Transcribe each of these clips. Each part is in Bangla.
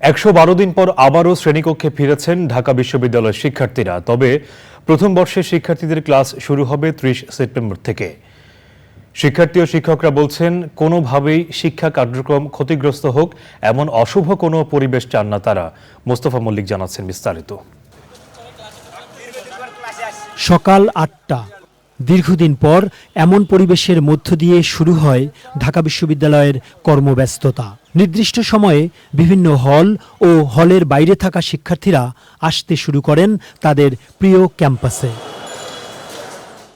একশো বারো দিন পর আবারও শ্রেণীকক্ষে ফিরেছেন ঢাকা বিশ্ববিদ্যালয়ের শিক্ষার্থীরা। তবে প্রথম বর্ষের শিক্ষার্থীদের ক্লাস শুরু হবে ত্রিশ সেপ্টেম্বর থেকে। শিক্ষার্থী ও শিক্ষকরা বলছেন, কোনোভাবেই শিক্ষা কার্যক্রম ক্ষতিগ্রস্ত হোক, এমন অশুভ কোনো পরিবেশ চান না তারা, মোস্তফা মল্লিক জানাচ্ছেন বিস্তারিত। সকাল আটটা। দীর্ঘদিন পর এমন পরিবেশের মধ্য দিয়ে শুরু হয় ঢাকা বিশ্ববিদ্যালয়ের কর্মব্যস্ততা। নির্দিষ্ট সময়ে বিভিন্ন হল ও হলের বাইরে থাকা শিক্ষার্থীরা আসতে শুরু করেন তাদের প্রিয় ক্যাম্পাসে।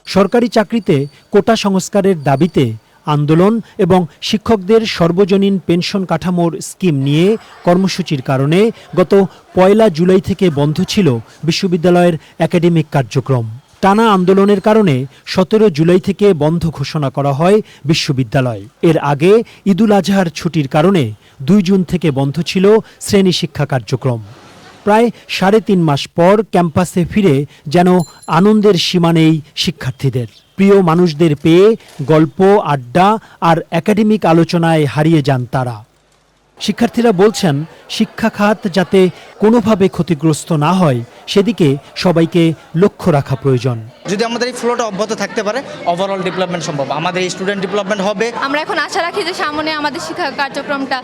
সরকারি চাকরিতে কোটা সংস্কারের দাবিতে আন্দোলন এবং শিক্ষকদের সর্বজনীন পেনশন কাঠামোর স্কিম নিয়ে কর্মসূচির কারণে গত পয়লা জুলাই থেকে বন্ধ ছিল বিশ্ববিদ্যালয়ের একাডেমিক কার্যক্রম। টানা আন্দোলনের কারণে সতেরো জুলাই থেকে বন্ধ ঘোষণা করা হয় বিশ্ববিদ্যালয়। এর আগে ঈদুল আজহার ছুটির কারণে দুই জুন থেকে বন্ধ ছিল শ্রেণি শিক্ষা কার্যক্রম। প্রায় সাড়ে তিন মাস পর ক্যাম্পাসে ফিরে যেন আনন্দের সীমা নেই শিক্ষার্থীদের। প্রিয় মানুষদের পেয়ে গল্প, আড্ডা আর একাডেমিক আলোচনায় হারিয়ে যান তারা। শিক্ষার্থীরা বলছেন, শিক্ষা খাত যাতে কোনোভাবে ক্ষতিগ্রস্ত না হয় সেদিকে সবাইকে লক্ষ্য রাখা প্রয়োজন। যদি আমাদের এই ফ্লোটা অব্যাহত থাকতে পারে ওভারঅল ডেভেলপমেন্ট সম্ভব। আমাদের স্টুডেন্ট ডেভেলপমেন্ট হবে। আমরা এখন আশা রাখি যে সামনে আমাদের শিক্ষা কার্যক্রমটা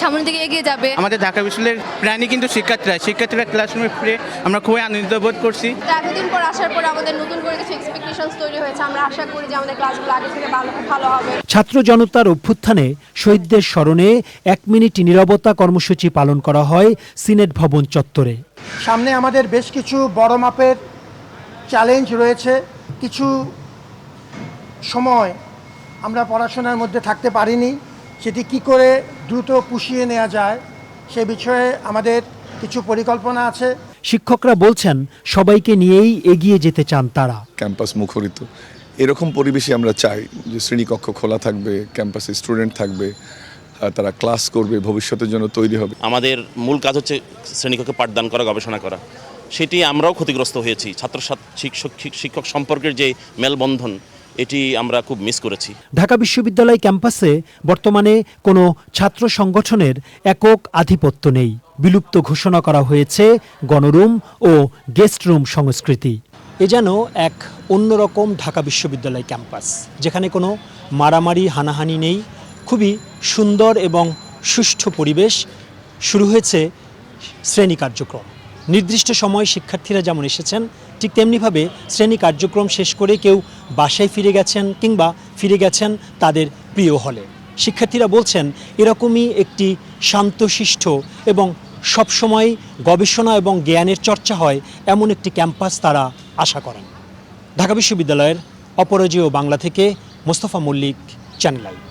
সামনের দিকে এগিয়ে যাবে। আমাদের ঢাকা বিশ্ববিদ্যালয়ের প্রাণী কিন্তু শিক্ষার্থীরা শিক্ষার্থীরা ক্লাসরুমে ফিরে আমরা খুবই আনন্দিত বোধ করছি। এতদিন পর আসার পর আমাদের নতুন করে কিছু এক্সপেকটেশনস তৈরি হয়েছে। আমরা আশা করি যে আমাদের ক্লাসগুলো আগে থেকে ভালো ভালো হবে। ছাত্র জনতার অভ্যুত্থানে শহীদদের স্মরণে এক মিনিট নিরবতা কর্মসূচি পালন করা হয় সিনেট ভবন চত্বরে। সামনে আমাদের বেশ কিছু বড় মাপের চ্যালেঞ্জ রয়েছে। কিছু সময় আমরা পড়াশোনার মধ্যে থাকতে পারিনি। সেটি কি করে দ্রুত পুষিয়ে নেওয়া যায় সে বিষয়ে আমাদের কিছু পরিকল্পনা আছে। শিক্ষকরা বলছেন সবাইকে নিয়েই এগিয়ে যেতে চান তারা। ক্যাম্পাস মুখরিত। এরকম পরিবেশে আমরা চাই যে শ্রেণীকক্ষ খোলা থাকবে ক্যাম্পাসে স্টুডেন্ট থাকবে তারা ক্লাস করবে ভবিষ্যতের জন্য তৈরি হবে। আমাদের মূল কাজ হচ্ছে শ্রেণীকক্ষে পাঠদান করা গবেষণা করা। সেটি আমরাও ক্ষতিগ্রস্ত হয়েছি। ছাত্র ছাত- শিক্ষক শিক্ষক সম্পর্কের যে মেলবন্ধন, এটি আমরা খুব মিস করেছি। ঢাকা বিশ্ববিদ্যালয় ক্যাম্পাসে বর্তমানে কোনো ছাত্র সংগঠনের একক আধিপত্য নেই। বিলুপ্ত ঘোষণা করা হয়েছে গণরুম ও গেস্ট রুম সংস্কৃতি। এ যেন এক অন্যরকম ঢাকা বিশ্ববিদ্যালয় ক্যাম্পাস, যেখানে কোনো মারামারি, হানাহানি নেই। খুবই সুন্দর এবং সুষ্ঠু পরিবেশ শুরু হয়েছে শ্রেণি কার্যক্রম। নির্দিষ্ট সময়ে শিক্ষার্থীরা যেমন এসেছেন, ঠিক তেমনিভাবে শ্রেণি কার্যক্রম শেষ করে কেউ বাসায় ফিরে গেছেন কিংবা ফিরে গেছেন তাদের প্রিয় হলে। শিক্ষার্থীরা বলছেন, এরকমই একটি শান্তশিষ্ট এবং সবসময় গবেষণা এবং জ্ঞানের চর্চা হয় এমন একটি ক্যাম্পাস তারা আশা করেন। ঢাকা বিশ্ববিদ্যালয়ের অপরাজেয় বাংলা থেকে মোস্তফা মল্লিক, চ্যানেল